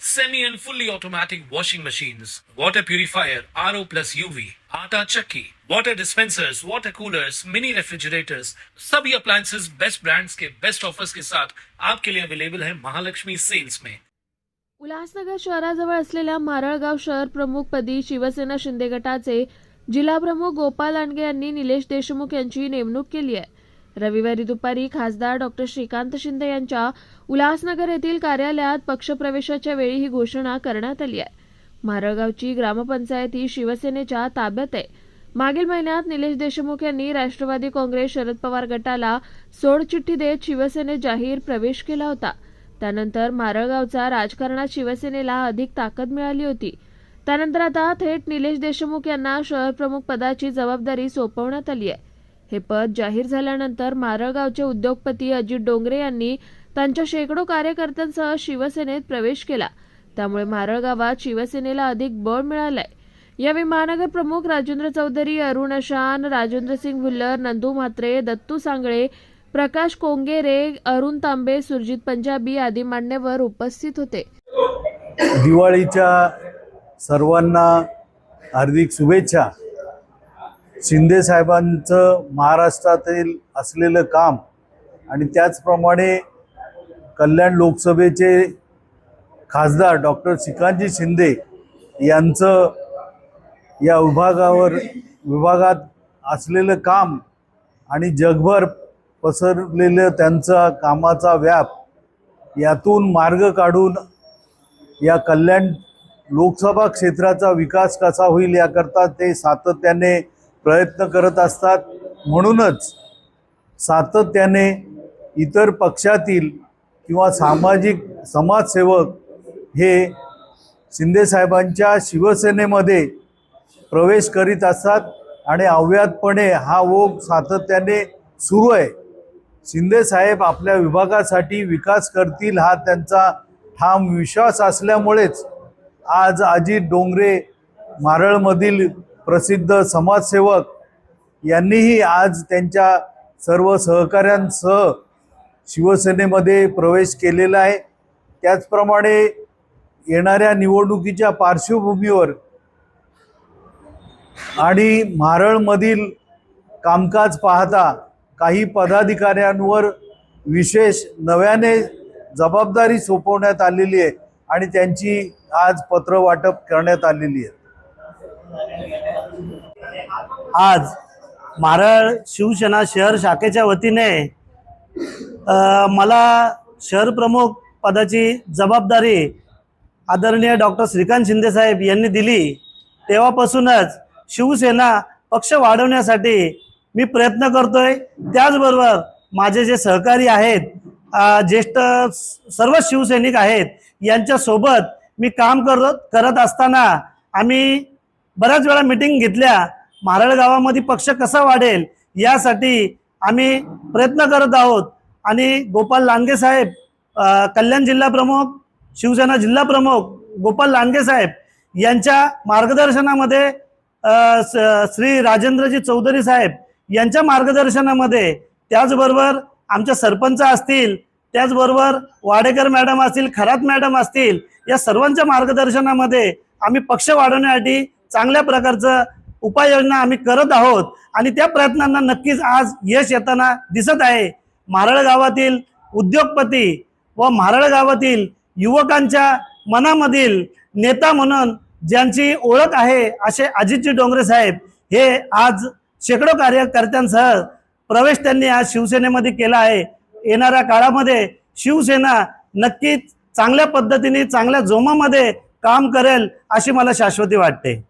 semi and fully automatic washing machines, water purifier, RO plus UV, आटा चक्की, water dispensers, water coolers, mini refrigerators, सभी appliances best brands के best offers के साथ आपके लिए अवेलेबल है महालक्ष्मी सेल्स में उल्हासनगर शहराजवळ असलेल्या मारळगाव शहर प्रमुख पदी शिवसेना शिंदे गटाचे जिल्हाप्रमुख गोपाल लांडगे यांनी निलेश देशमुख यांची नेमणूक केली आहे. रविवारी दुपारी खासदार डॉक्टर श्रीकांत शिंदे यांच्या उल्हासनगर येथील कार्यालयात पक्षप्रवेशाच्या वेळी ही घोषणा करण्यात आली आहे. मारळगावची ग्रामपंचायत ही शिवसेनेच्या ताब्यात आहे. मागील महिन्यात निलेश देशमुख यांनी राष्ट्रवादी काँग्रेस शरद पवार गटाला सोडचिठ्ठी देत शिवसेनेत जाहीर प्रवेश केला होता. त्यानंतर मारळगावचा राजकारणात शिवसेनेला अधिक ताकद मिळाली होती. त्यानंतर आता थेट निलेश देशमुख यांना शहर प्रमुख पदाची जबाबदारी सोपवण्यात आली आहे. हे पद जाहीर झाल्यानंतर मारळगावचे उद्योगपती अजित डोंगरे यांनी त्यांच्या शेकडो कार्यकर्त्यांसह शिवसेनेत प्रवेश केला. त्यामुळे मारळगावात शिवसेनेला अधिक बळ मिळालंय. यावेळी महानगर प्रमुख राजेंद्र चौधरी अरुण अशान राजेंद्र सिंग भुल्लर नंदू म्हात्रे दत्तू सांगळे प्रकाश कोंगेरे अरुण तांबे सुरजित पंजाबी आदी मान्यवर उपस्थित होते. दिवाळीच्या सर्वांना हार्दिक शुभेच्छा. शिंदे साहेबांचं महाराष्ट्रातील असलेलं काम आणि त्याचप्रमाणे कल्याण लोकसभेचे खासदार डॉक्टर श्रीकांतजी शिंदे यांचं या विभागावर विभागात असलेलं काम आणि जगभर पसरलेलं त्यांचा कामाचा व्याप यातून मार्ग काढून या कल्याण लोकसभा क्षेत्राचा विकास कसा होईल याकरता ते सातत्याने प्रयत्न करत असतात. म्हणूनच सातत्याने इतर पक्षातील किंवा सामाजिक समाजसेवक हे शिंदेसाहेबांच्या शिवसेनेमध्ये प्रवेश करीत असतात आणि अव्यातपणे हा ओघ सातत्याने सुरू आहे. शिंदेसाहेब आपल्या विभागासाठी विकास करतील हा त्यांचा ठाम विश्वास असल्यामुळेच आज अजित डोंगरे मारळमधील प्रसिद्ध समाजसेवक यांनीही आज त्यांच्या सर्व सहकाऱ्यांसह शिवसेनेमध्ये प्रवेश केलेला आहे. त्याचप्रमाणे येणाऱ्या निवडणुकीच्या पार्श्वभूमीवर आणि मारळमधील कामकाज पाहता काही पदाधिकाऱ्यांवर विशेष नव्याने जबाबदारी सोपवण्यात आलेली आहे आणि त्यांची आज पत्र वाटप करण्यात आलेली आहे. आज मारळ शिवसेना शहर शाखेच्या वतीने मला शहर प्रमुख पदाची जबाबदारी आदरणीय डॉक्टर श्रीकांत शिंदेसाहेब यांनी दिली. तेव्हापासूनच शिवसेना पक्ष वाढवण्यासाठी मी प्रयत्न करतोय. त्याचबरोबर माझे जे सहकारी आहेत ज्येष्ठ सर्व शिवसैनिक आहेत यांच्यासोबत मी काम करत करत असताना आम्ही बऱ्याच वेळा मिटिंग घेतल्या. मारळ गावामध्ये पक्ष कसा वाढेल यासाठी आम्ही प्रयत्न करत आहोत. आणि गोपाल लांडगे साहेब कल्याण जिल्हा प्रमुख शिवसेना जिल्हा प्रमुख गोपाल लांडगे साहेब यांच्या मार्गदर्शनामध्ये स- श्री राजेंद्रजी चौधरी साहेब यांच्या मार्गदर्शनामध्ये त्याचबरोबर आमच्या सरपंच असतील त्याचबरोबर वाडेकर मॅडम असतील खरात मॅडम असतील या सर्वांच्या मार्गदर्शनामध्ये आम्ही पक्ष वाढवण्यासाठी चांगल्या प्रकारचं उपाययोजना आम्ही करत आहोत. आणि त्या प्रयत्नांना नक्कीच आज यश येताना दिसत आहे. मारळ गावातील उद्योगपती व मारळ गावातील युवकांच्या मनामधील नेता म्हणून ज्यांची ओळख आहे असे अजितजी डोंगरे साहेब हे आज शेकडो कार्यकर्त्यांसह प्रवेश त्यांनी आज शिवसेनेमध्ये केला आहे. येणाऱ्या काळामध्ये शिवसेना नक्कीच चांगल्या पद्धतीने चांगल्या जोमामध्ये काम करेल अशी मला शाश्वती वाटते.